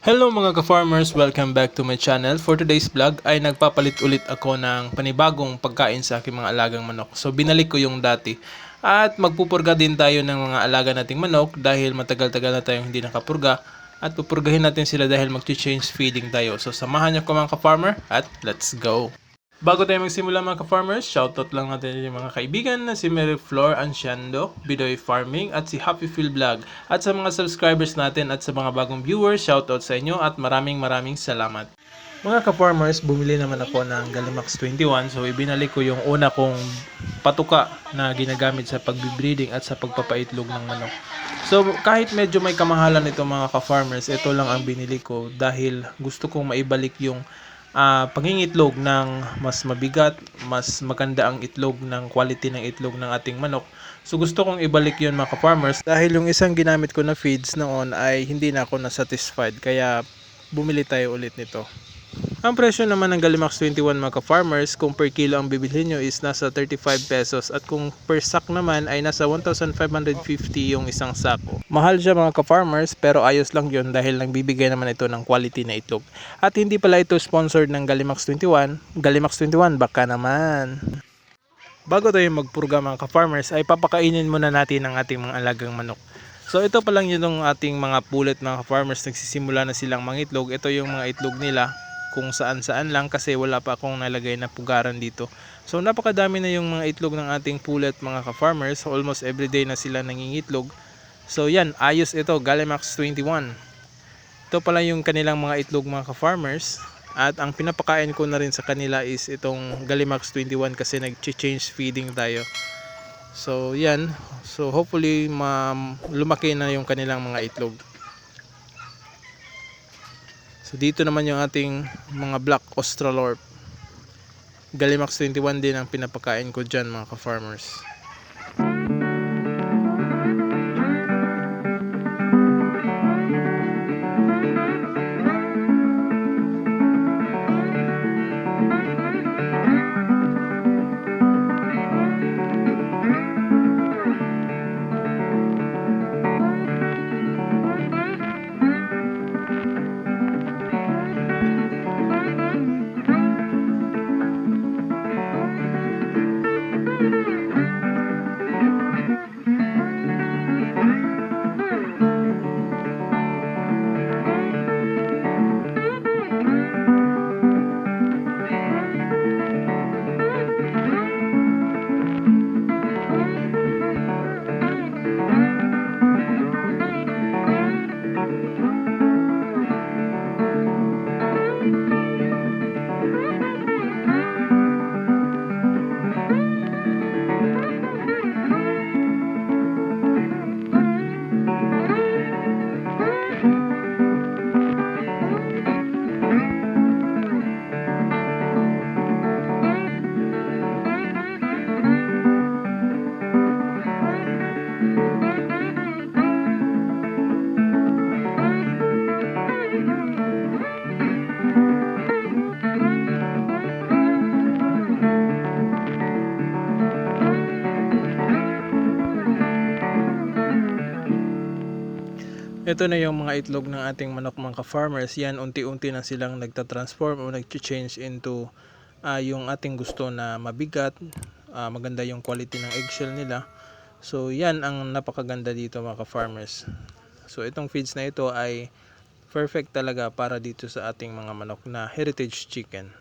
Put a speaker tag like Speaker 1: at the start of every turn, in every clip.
Speaker 1: Hello mga ka-farmers! Welcome back to my channel. For today's vlog ay nagpapalit ulit ako ng panibagong pagkain sa aking mga alagang manok. So binalik ko yung dati. At magpupurga din tayo ng mga alaga nating manok dahil matagal-tagal na tayong hindi nakapurga. At pupurgahin natin sila dahil mag-change feeding tayo. So samahan niyo ko mga ka-farmer at let's go! Bago tayo magsimula mga ka-farmers, shoutout lang natin yung mga kaibigan na si Mary Flor Anciando, Bidoy Farming at si Happy Feel Vlog. At sa mga subscribers natin at sa mga bagong viewers, shoutout sa inyo at maraming maraming salamat. Mga ka-farmers, bumili naman ako ng Galimax 21 so ibinalik ko yung una kong patuka na ginagamit sa pagbibreeding at sa pagpapaitlog ng manok. So kahit medyo may kamahalan ito mga ka-farmers, ito lang ang binili ko dahil gusto kong maibalik yung ah pangingitlog ng mas mabigat, mas maganda ang itlog ng quality ng itlog ng ating manok. So gusto kong ibalik yun mga ka-farmers dahil yung isang ginamit ko na feeds noon ay hindi na ako na-satisfied kaya bumili tayo ulit nito. Ang presyo naman ng Galimax 21 mga ka-farmers kung per kilo ang bibilhin nyo is nasa 35 pesos at kung per sack naman ay nasa 1,550 yung isang sako. Mahal siya mga ka-farmers pero ayos lang yun dahil nagbibigay naman ito ng quality na itlog. At hindi pala ito sponsored ng Galimax 21. Galimax 21 baka naman. Bago tayo magpurga mga ka-farmers ay papakainin muna natin ang ating mga alagang manok. So ito pa lang yun yung ating mga pulet mga ka-farmers nagsisimula na silang mangitlog. Ito yung mga itlog nila kung saan saan lang kasi wala pa akong nalagay na pugaran dito. So napakadami na yung mga itlog ng ating pulet mga ka-farmers. Almost everyday na sila nangingitlog. So yan, ayos ito, Galimax 21. Ito pala yung kanilang mga itlog mga ka-farmers. At ang pinapakain ko na rin sa kanila is itong Galimax 21 kasi nag-change feeding tayo. So yan, so hopefully ma lumaki na yung kanilang mga itlog. So dito naman yung ating mga black Australorp. Galimax 21 din ang pinapakain ko dyan mga ka-farmers. Ito na yung mga itlog ng ating manok mga ka-farmers. Yan, unti-unti na silang nagta-transform o nag-change into ah, yung ating gusto na mabigat. ah, maganda yung quality ng eggshell nila. So, yan ang napakaganda dito mga ka-farmers. So, itong feeds na ito ay perfect talaga para dito sa ating mga manok na heritage chicken.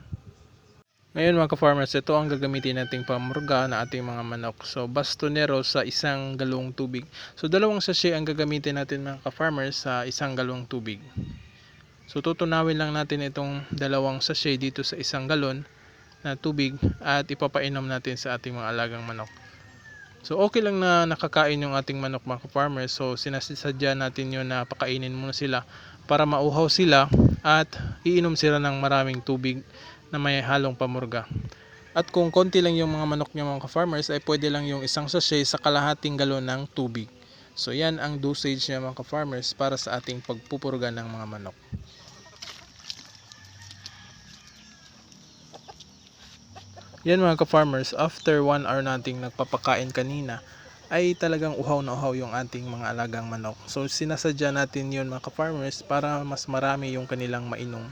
Speaker 1: Ngayon mga ka-farmers, ito ang gagamitin nating pamurga na ating mga manok. So, bastonero sa isang galong tubig. So, dalawang sachet ang gagamitin natin mga ka-farmers sa isang galong tubig. So, tutunawin lang natin itong dalawang sachet dito sa isang galon na tubig at ipapainom natin sa ating mga alagang manok. So, okay lang na nakakain yung ating manok mga ka-farmers. So, sinasadya natin yun na pakainin muna sila para mauhaw sila at iinom sila ng maraming tubig na may halong pamurga. At kung konti lang yung mga manok niya mga ka-farmers ay pwede lang yung isang sachet sa kalahating galon ng tubig. So yan ang dosage niya mga ka-farmers para sa ating pagpupurga ng mga manok. Yan mga ka-farmers, after 1 hour nating nagpapakain kanina, ay talagang uhaw na uhaw yung ating mga alagang manok. So sinasadya natin yun mga ka-farmers para mas marami yung kanilang mainom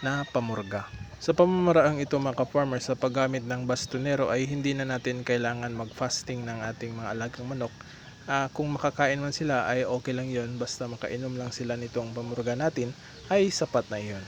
Speaker 1: na pamurga. Sa pamamaraang ito mga ka-farmers sa paggamit ng bastonero ay hindi na natin kailangan mag-fasting ng ating mga alagang manok. Ah, kung makakain man sila ay okay lang yun basta makainom lang sila nitong pamurga natin ay sapat na yun.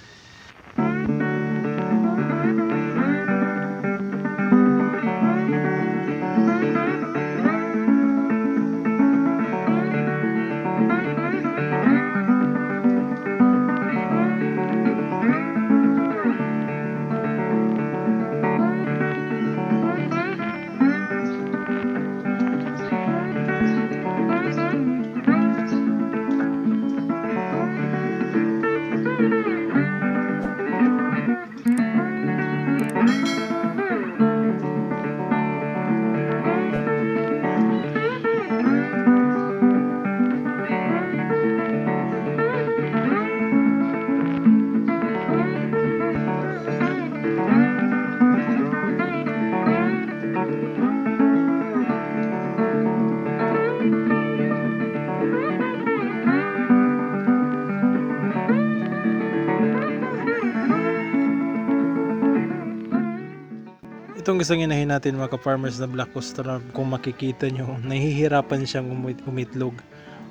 Speaker 1: Itong isang inahin natin mga ka-farmers na Black Australian, kung makikita nyo, nahihirapan siyang umit- umitlog.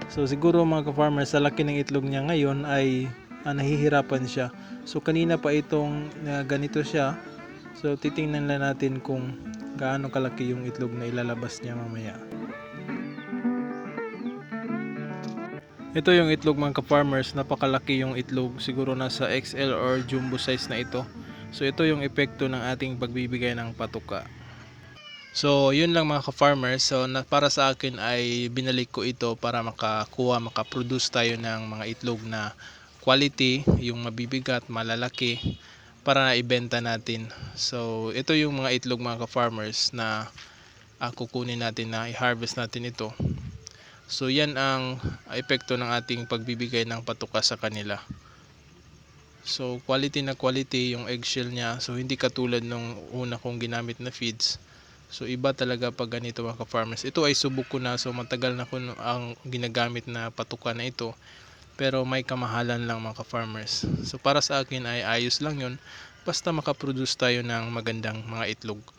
Speaker 1: So siguro mga ka-farmers, sa laki ng itlog niya ngayon ay ah, nahihirapan siya. So kanina pa itong ah, ganito siya. So titingnan lang natin kung gaano kalaki yung itlog na ilalabas niya mamaya. Ito yung itlog mga ka-farmers, napakalaki yung itlog. Siguro nasa XL or jumbo size na ito. So ito yung epekto ng ating pagbibigay ng patuka. So yun lang mga ka-farmers. So na, para sa akin ay binalik ko ito para makakuha, makaproduce tayo ng mga itlog na quality, yung mabibigat, malalaki para na ibenta natin. So ito yung mga itlog mga ka-farmers na ah, kukunin natin na i-harvest natin ito. So yan ang epekto ng ating pagbibigay ng patuka sa kanila. So quality na quality yung eggshell niya. So hindi katulad nung una kong ginamit na feeds. So iba talaga pag ganito mga ka-farmers. Ito ay subok ko na so matagal na ko ang ginagamit na patuka na ito. Pero may kamahalan lang mga ka-farmers. So para sa akin ay ayos lang yun. Basta makaproduce tayo ng magandang mga itlog.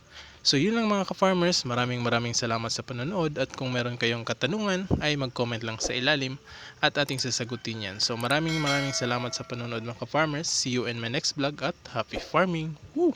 Speaker 1: So yun lang mga ka-farmers, maraming maraming salamat sa panonood at kung meron kayong katanungan ay mag-comment lang sa ilalim at ating sasagutin yan. So maraming maraming salamat sa panonood mga ka-farmers. See you in my next vlog at happy farming! Woo!